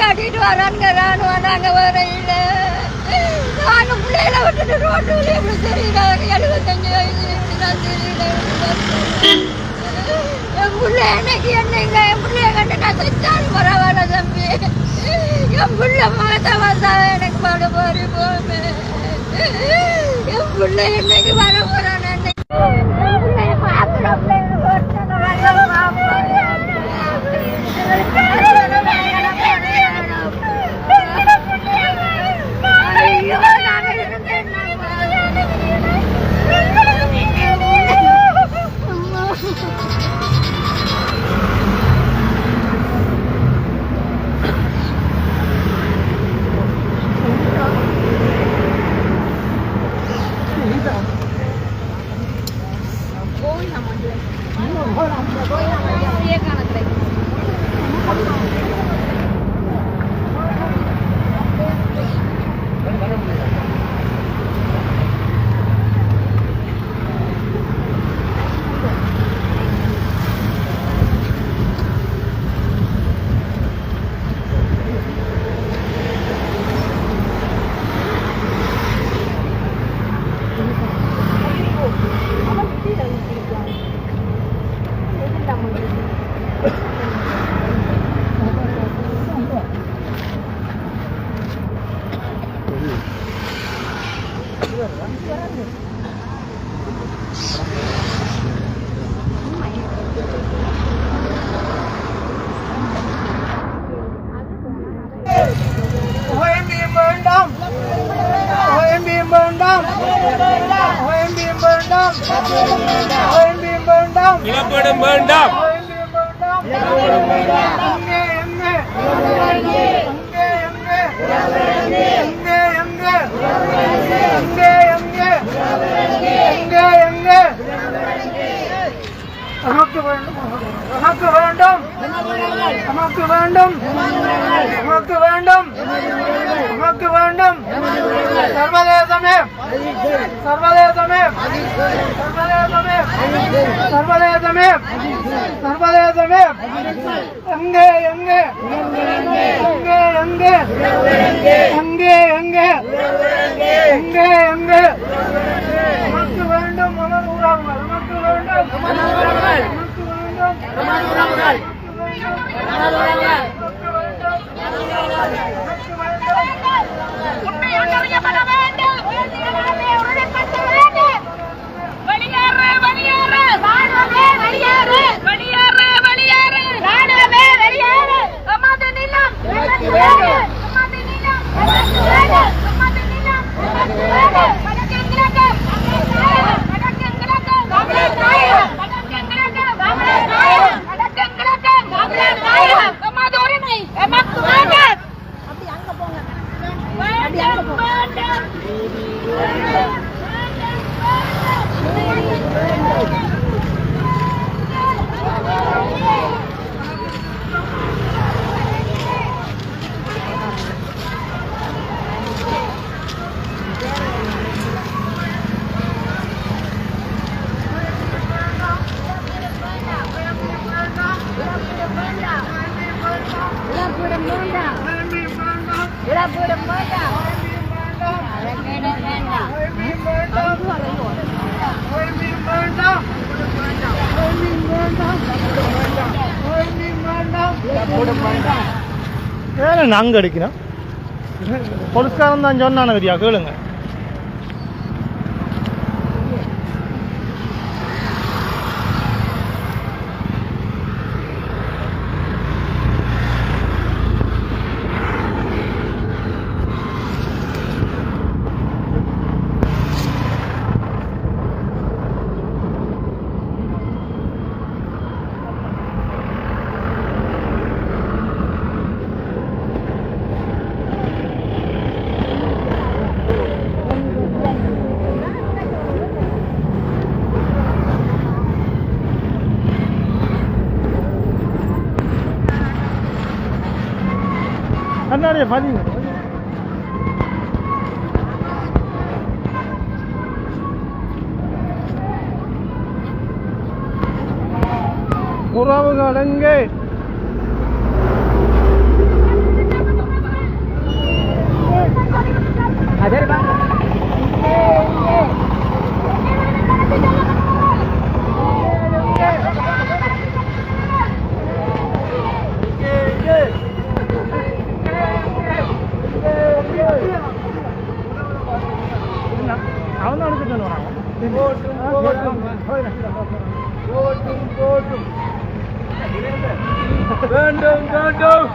காட்டிட்டு வரானுங்க ராணுவம் நாங்கள் வர இல்லை? நாங்கள் பிள்ளைகளை விட்டுட்டு ரோட்டு வழி எப்படி என்னைக்கு என்னங்க செத்தாலும் பரவாயில்ல தம்பி. என் பிள்ளை மாதா வந்தா எனக்கு பட போறி போமே என் பிள்ளை என்னைக்கு வர போறான் 一下嘛，姐。你弄好了，我也干了，வேண்டாம். ஓஎம்பிஎம் வேண்டாம். ஓஎம்பிஎம் வேண்டாம். இழப்பீடும் வேண்டாம். நமக்கு வேண்டும் நமக்கு வேண்டும். நமக்கு வேண்டும். உமக்கு வேண்டும். உமக்கு வேண்டும். சர்வதேசமே. சர்வதேசமே. சர்வதேசமே. சர்வதேசமே. சர்வதேசமே. எங்கே எங்கே? எங்கே எங்கே? எங்கே எங்கே? எங்கே எங்கே? விழாபுரம் வேண்டாம் வேண்டாம் வேண்டாம் வேண்டாம் வேண்டாம் நாங்கள் அடிக்கணும் தான் சொன்னான விரியா கேளுங்க 한날에 반이. 돌아가는 게 வேண்டும் வேண்டும். வேண்டும் வேண்டும் வேண்டும்.